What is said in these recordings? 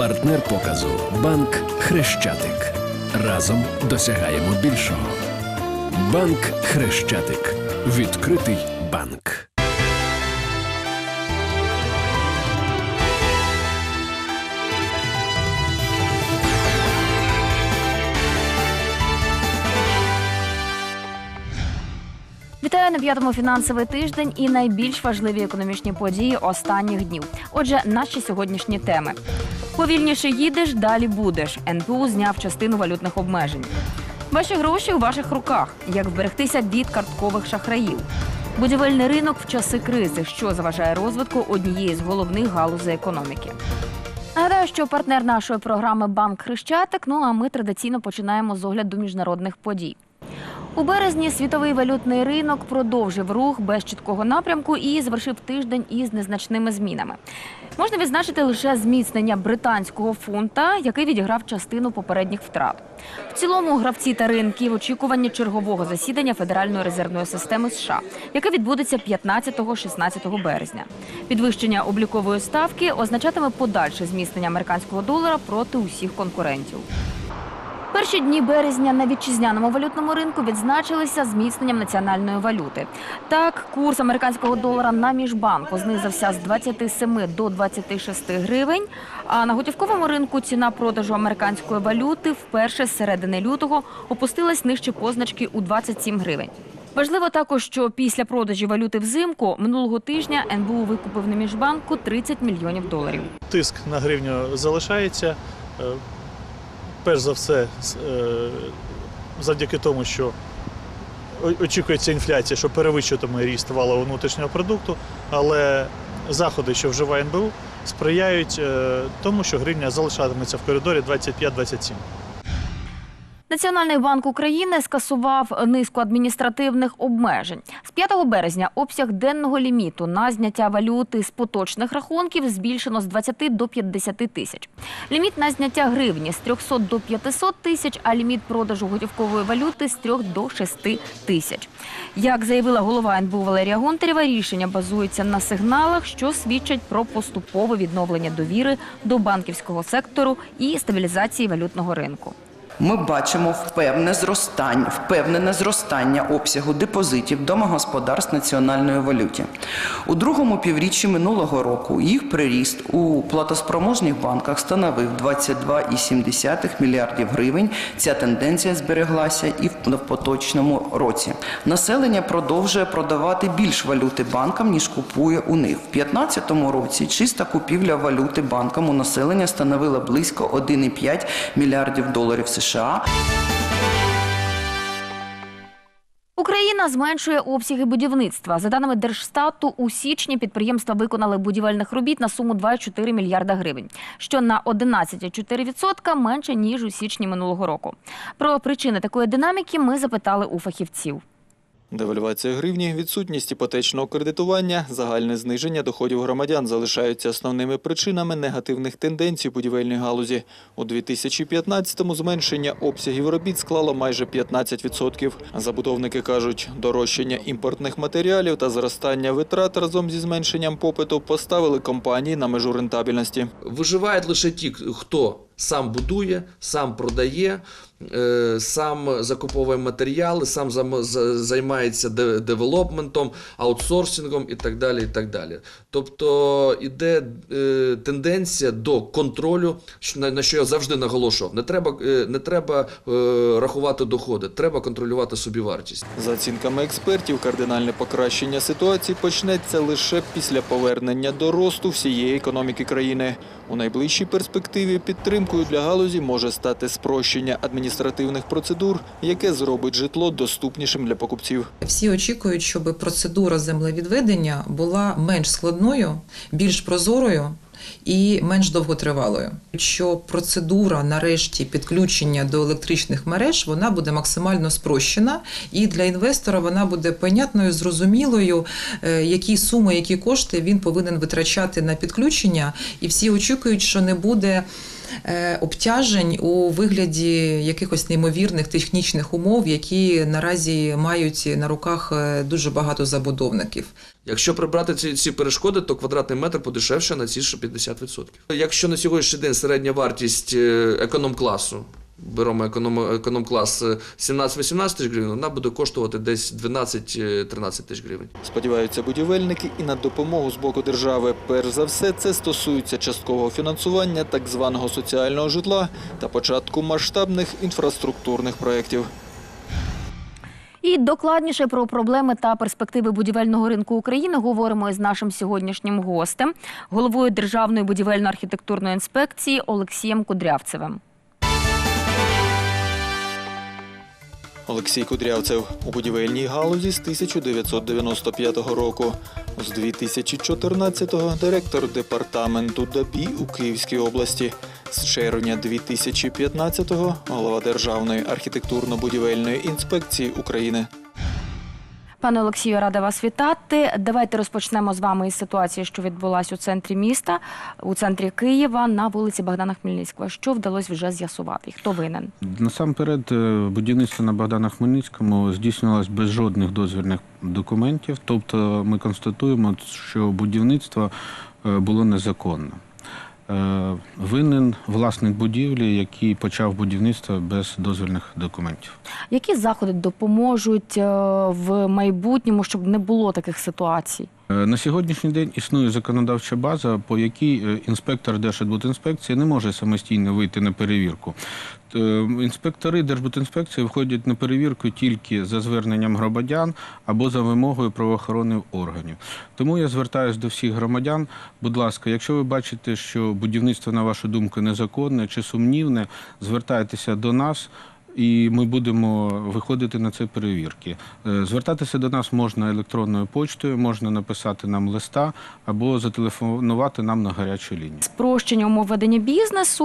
Партнер показу Банк Хрещатик. Разом досягаємо більшого. Банк Хрещатик. Відкритий банк. Вітаю на п'ятому фінансовий тиждень і найбільш важливі економічні події останніх днів. Отже, наші сьогоднішні теми. Повільніше їдеш, далі будеш. НПУ зняв частину валютних обмежень. Ваші гроші у ваших руках. Як вберегтися від карткових шахраїв. Будівельний ринок в часи кризи, що заважає розвитку однієї з головних галузей економіки. Нагадаю, що партнер нашої програми Банк Хрещатик. Ну а ми традиційно починаємо з огляду міжнародних подій. У березні світовий валютний ринок продовжив рух без чіткого напрямку і завершив тиждень із незначними змінами. Можна відзначити лише зміцнення британського фунта, який відіграв частину попередніх втрат. В цілому гравці та ринки в очікуванні чергового засідання Федеральної резервної системи США, яке відбудеться 15-16 березня. Підвищення облікової ставки означатиме подальше зміцнення американського долара проти усіх конкурентів. Перші дні березня на вітчизняному валютному ринку відзначилися зміцненням національної валюти. Так, курс американського долара на міжбанку знизився з 27 до 26 гривень. А на готівковому ринку ціна продажу американської валюти вперше з середини лютого опустилась нижче позначки у 27 гривень. Важливо також, що після продажі валюти взимку минулого тижня НБУ викупив на міжбанку 30 мільйонів доларів. Тиск на гривню залишається. Перш за все, е, завдяки тому, що очікується інфляція, що перевищуватиме ріст валового внутрішнього продукту, але заходи, що вживає НБУ, сприяють е, тому, що гривня залишатиметься в коридорі 25-27. Національний банк України скасував низку адміністративних обмежень. З 5 березня обсяг денного ліміту на зняття валюти з поточних рахунків збільшено з 20 до 50 тисяч. Ліміт на зняття гривні з 300 до 500 тисяч, а ліміт продажу готівкової валюти з 3 до 6 тисяч. Як заявила голова НБУ Валерія Гонтарєва, рішення базується на сигналах, що свідчать про поступове відновлення довіри до банківського сектору і стабілізації валютного ринку. Ми бачимо впевнене зростання, впевнене зростання обсягу депозитів домогосподарств національної валюті. У другому півріччі минулого року їх приріст у платоспроможних банках становив 22,7 мільярдів гривень. Ця тенденція збереглася і в поточному році. Населення продовжує продавати більш валюти банкам, ніж купує у них. В 2015 році чиста купівля валюти банкам у населення становила близько 1,5 мільярдів доларів США. Україна зменшує обсяги будівництва. За даними Держстату, у січні підприємства виконали будівельних робіт на суму 2,4 мільярда гривень, що на 11,4% менше ніж у січні минулого року. Про причини такої динаміки ми запитали у фахівців. Девальвація гривні, відсутність іпотечного кредитування, загальне зниження доходів громадян залишаються основними причинами негативних тенденцій у будівельній галузі. У 2015-му зменшення обсягів робіт склало майже 15%. Забудовники кажуть, дорожчання імпортних матеріалів та зростання витрат разом зі зменшенням попиту поставили компанії на межу рентабельності. Виживають лише ті, хто сам будує, сам продає, е, сам закуповує матеріали, сам займається девелопментом, аутсорсингом і так далі. І так далі. Тобто іде е, тенденція до контролю, на, що я завжди наголошував. Не треба, е, не треба рахувати доходи, треба контролювати собівартість. За оцінками експертів, кардинальне покращення ситуації почнеться лише після повернення до росту всієї економіки країни. У найближчій перспективі підтримкою для галузі може стати спрощення адміністративних процедур, яке зробить житло доступнішим для покупців. Всі очікують, щоб процедура землевідведення була менш складною, більш прозорою. І менш довготривалою, що процедура нарешті підключення до електричних мереж вона буде максимально спрощена, і для інвестора вона буде понятною, зрозумілою, е, які суми, які кошти він повинен витрачати на підключення. І всі очікують, що не буде обтяжень у вигляді якихось неймовірних технічних умов, які наразі мають на руках е, дуже багато забудовників. Якщо прибрати ці, ці перешкоди, то квадратний метр подешевше на ці ще 50%. Якщо на сьогоднішній день середня вартість е, економ-класу, беремо економ, економ-клас е, 17-18 тисяч гривень, вона буде коштувати десь 12-13 тисяч гривень. Сподіваються будівельники і на допомогу з боку держави. Перш за все, це стосується часткового фінансування так званого соціального житла та початку масштабних інфраструктурних проєктів. І докладніше про проблеми та перспективи будівельного ринку України говоримо із нашим сьогоднішнім гостем, головою Державної будівельно-архітектурної інспекції Олексієм Кудрявцевим. Олексій Кудрявцев у будівельній галузі з 1995 року. З 2014-го директор департаменту ДАБІ у Київській області. З червня 2015-го голова Державної архітектурно-будівельної інспекції України. Пане Олексію, рада вас вітати. Давайте розпочнемо з вами із ситуації, що відбулася у центрі міста, у центрі Києва на вулиці Богдана Хмельницького. Що вдалося вже з'ясувати? Хто винен? Насамперед, е, будівництво на Богдана Хмельницькому здійснювалось без жодних дозвільних документів. Тобто ми констатуємо, що будівництво е, було незаконне. Е, Винен власник будівлі, який почав будівництво без дозвільних документів. Які заходи допоможуть е, в майбутньому, щоб не було таких ситуацій? Е, На сьогоднішній день існує законодавча база, по якій е, інспектор Держбудінспекції не може самостійно вийти на перевірку. Е, Інспектори Держбудінспекції виходять на перевірку тільки за зверненням громадян або за вимогою правоохоронних органів. Тому я звертаюся до всіх громадян. Будь ласка, якщо ви бачите, що будівництво, на вашу думку, незаконне чи сумнівне, звертайтеся до нас. І ми будемо виходити на це перевірки. Е, Звертатися до нас можна електронною почтою, можна написати нам листа або зателефонувати нам на гарячу лінію. Спрощення умов ведення бізнесу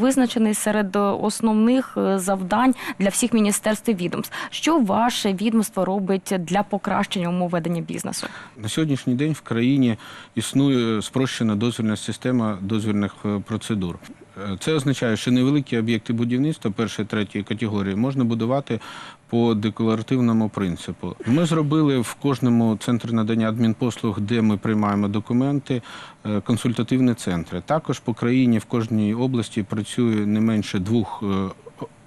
визначений серед основних е, завдань для всіх міністерств і відомств. Що ваше відомство робить для покращення умов ведення бізнесу? На сьогоднішній день в країні існує спрощена дозвільна система дозвільних е, процедур. Е, Це означає, що невеликі об'єкти будівництва першої третьої категорії можна будувати по декларативному принципу. Ми зробили в кожному центрі надання адмінпослуг, де ми приймаємо документи, е, консультативні центри. Також по країні в кожній області працює не менше двох.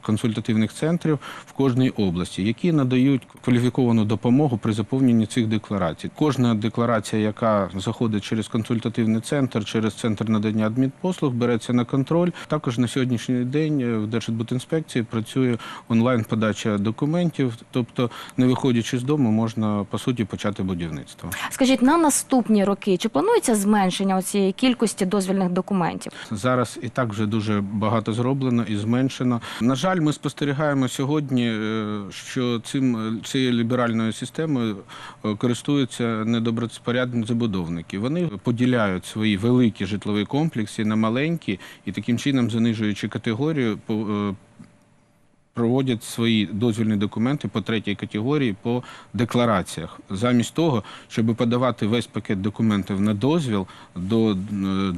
Консультативних центрів в кожній області, які надають кваліфіковану допомогу при заповненні цих декларацій. Кожна декларація, яка заходить через консультативний центр, через центр надання адмінпослуг, береться на контроль. Також на сьогоднішній день е, в Держбудінспекції працює онлайн подача документів, тобто, не виходячи з дому, можна по суті почати будівництво. Скажіть, на наступні роки чи планується зменшення цієї кількості дозвільних документів? Зараз і так вже дуже багато зроблено і зменшено. На жаль, ми спостерігаємо сьогодні, е, що цим е, цією ліберальною системою е, користуються недобропорядні забудовники. Вони поділяють свої великі житлові комплекси на маленькі і таким чином, занижуючи категорію, проводять свої дозвільні документи по третій категорії по деклараціях, замість того, щоб подавати весь пакет документів на дозвіл до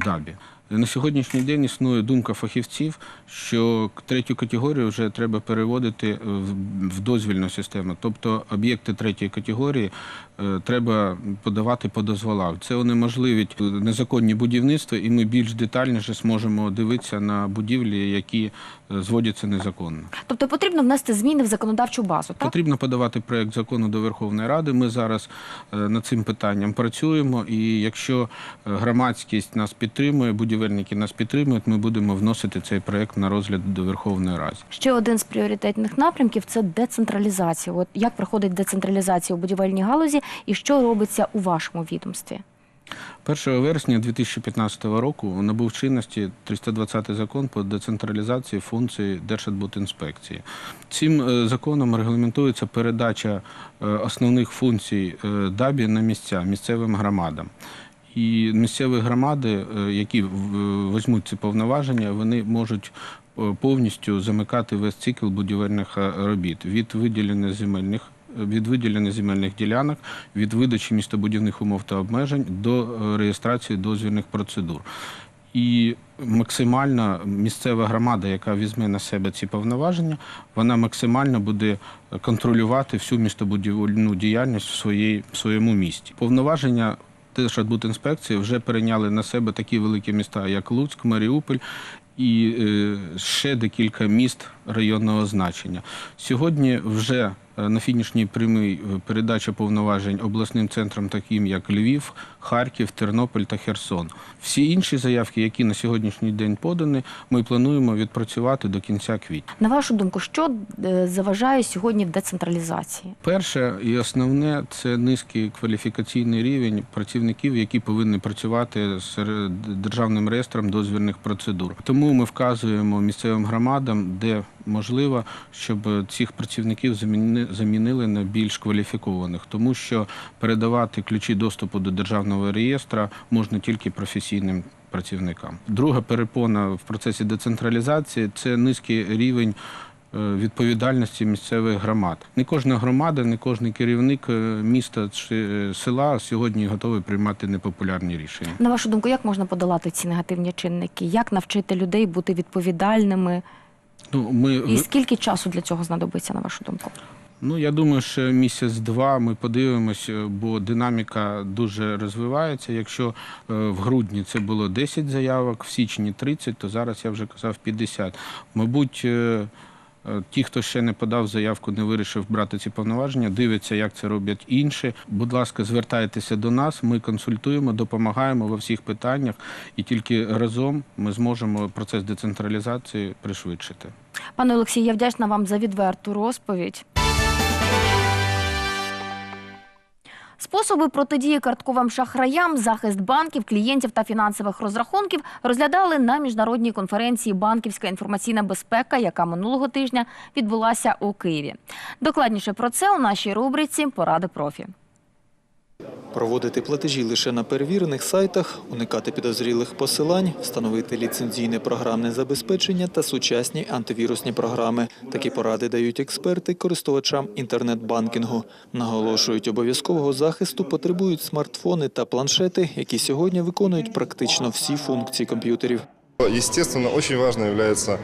ДАБІ. На сьогоднішній день існує думка фахівців, що третю категорію вже треба переводити в дозвільну систему. Тобто об'єкти третьої категорії треба подавати по дозволах. Це унеможливить незаконні будівництва, і ми більш детальніше зможемо дивитися на будівлі, які е, зводяться незаконно. Тобто потрібно внести зміни в законодавчу базу, так? Потрібно подавати проект закону до Верховної Ради. Ми зараз е, над цим питанням працюємо. І якщо е, громадськість нас підтримує, будівельники нас підтримують, ми будемо вносити цей проект на розгляд до Верховної Ради. Ще один з пріоритетних напрямків це децентралізація. От як проходить децентралізація у будівельній галузі і що робиться у вашому відомстві? 1 вересня 2015 року набув чинності 320 закон по децентралізації функцій Держадбудінспекції. Цим е, законом регламентується передача е, основних функцій е, ДАБІ на місця місцевим громадам. І місцеві громади, які візьмуть ці повноваження, вони можуть повністю замикати весь цикл будівельних робіт від виділення земельних від виділення земельних ділянок, від видачі містобудівних умов та обмежень до е, реєстрації дозвільних процедур. І максимально місцева громада, яка візьме на себе ці повноваження, вона максимально буде контролювати всю містобудівельну діяльність в, своїй, в своєму місті. Повноваження Держадбудінспекції вже перейняли на себе такі великі міста, як Луцьк, Маріуполь і е, ще декілька міст районного значення. Сьогодні вже на фінішній прямій е, передача повноважень обласним центрам, таким як Львів, Харків, Тернопіль та Херсон. Всі інші заявки, які на сьогоднішній день подані, ми плануємо відпрацювати до кінця квітня. На вашу думку, що е, заважає сьогодні в децентралізації? Перше і основне це низький кваліфікаційний рівень працівників, які повинні працювати з державним реєстром дозвільних процедур. Тому ми вказуємо місцевим громадам, де можливо, щоб цих працівників заміни- замінили на більш кваліфікованих, тому що передавати ключі доступу до державного реєстра можна тільки професійним працівникам. Друга перепона в процесі децентралізації це низький рівень е, відповідальності місцевих громад. Не кожна громада, не кожен керівник е, міста чи е, села сьогодні готовий приймати непопулярні рішення. На вашу думку, як можна подолати ці негативні чинники? Як навчити людей бути відповідальними? Ну, ми І скільки часу для цього знадобиться, на вашу думку? Ну, я думаю, що місяць-два ми подивимось, бо динаміка дуже розвивається. Якщо е, в грудні це було 10 заявок, в січні 30, то зараз я вже казав 50. Мабуть, е, е, ті, хто ще не подав заявку, не вирішив брати ці повноваження, дивляться, як це роблять інші. Будь ласка, звертайтеся до нас. Ми консультуємо, допомагаємо во всіх питаннях, і тільки разом ми зможемо процес децентралізації пришвидшити. Пане Олексій, я вдячна вам за відверту розповідь. Способи протидії картковим шахраям, захист банків, клієнтів та фінансових розрахунків розглядали на міжнародній конференції Банківська інформаційна безпека, яка минулого тижня відбулася у Києві. Докладніше про це у нашій рубриці Поради профі. Проводити платежі лише на перевірених сайтах, уникати підозрілих посилань, встановити ліцензійне програмне забезпечення та сучасні антивірусні програми. Такі поради дають експерти користувачам інтернет-банкінгу. Наголошують, обов'язкового захисту потребують смартфони та планшети, які сьогодні виконують практично всі функції комп'ютерів. Естественно, очень важно является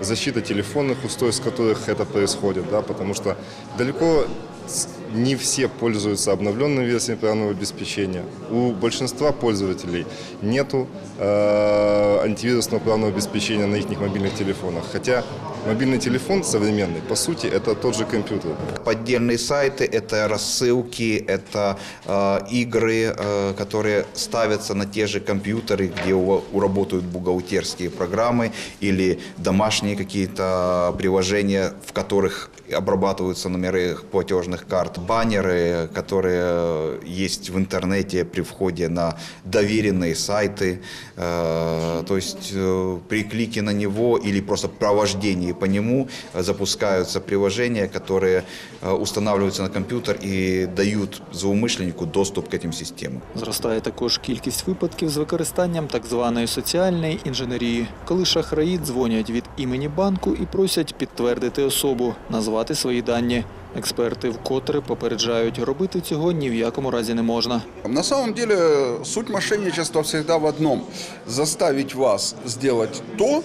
защита телефонных устройств, с которых это происходит, да, потому что далеко с- не все пользуются обновленной версией программного обеспечения. У большинства пользователей нету э, антивирусного программного обеспечения на их мобильных телефонах. Хотя мобильный телефон современный, по сути, это тот же компьютер. Поддельные сайты – это рассылки, это э, игры, э, которые ставятся на те же компьютеры, где у работают бухгалтерские программы или домашние какие-то приложения, в которых обрабатываются номеры платежных карт, баннеры, которые э, есть в интернете при входе на доверенные сайты. Э, То есть э, при клике на него или просто провождении по нему э, запускаются приложения, которые э, устанавливаются на компьютер и дают злоумышленнику доступ к этим системам. Зростає також кількість випадків з використанням так званої соціальної інженерії, коли шахраї дзвонять від імені банку і просять підтвердити особу, назвати свої дані. Експерти вкотре попереджають, робити цього ні в якому разі не можна. На самом деле суть мошенничества всегда в одном. Заставить вас сделать то,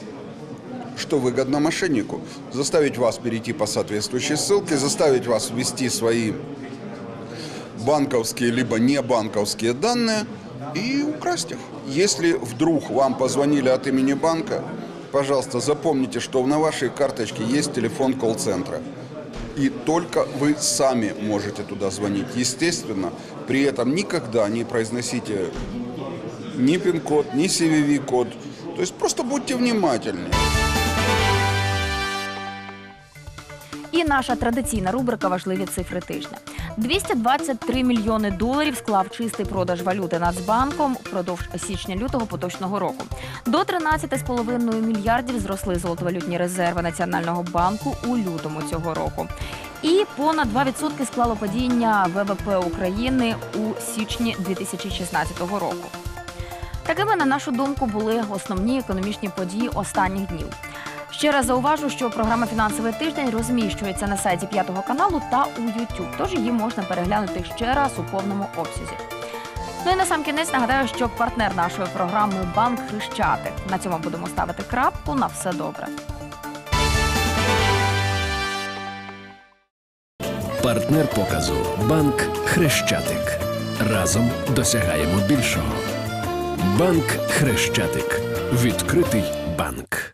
что выгодно мошеннику. Заставить вас перейти по соответствующей ссылке, заставить вас ввести свои банковские либо не банковские данные и украсть их. Если вдруг вам позвонили от имени банка, пожалуйста, запомните, что на вашей карточке есть телефон колл-центра. И только вы сами можете туда звонить. Естественно, при этом никогда не произносите ни пин-код, ни CVV-код. То есть просто будьте внимательны. Наша традиційна рубрика Важливі цифри тижня. 223 мільйони доларів склав чистий продаж валюти Нацбанком впродовж січня-лютого поточного року. До 13,5 мільярдів зросли золотовалютні резерви Національного банку у лютому цього року. І понад 2% склало падіння ВВП України у січні 2016 року. Такими, на нашу думку, були основні економічні події останніх днів. Ще раз зауважу, що програма Фінансовий тиждень розміщується на сайті п'ятого каналу та у YouTube, тож її можна переглянути ще раз у повному обсязі. Ну і на сам кінець нагадаю, що партнер нашої програми Банк Хрещатик. На цьому будемо ставити крапку. На все добре. Партнер показу Банк Хрещатик. Разом досягаємо більшого. Банк Хрещатик. Відкритий банк.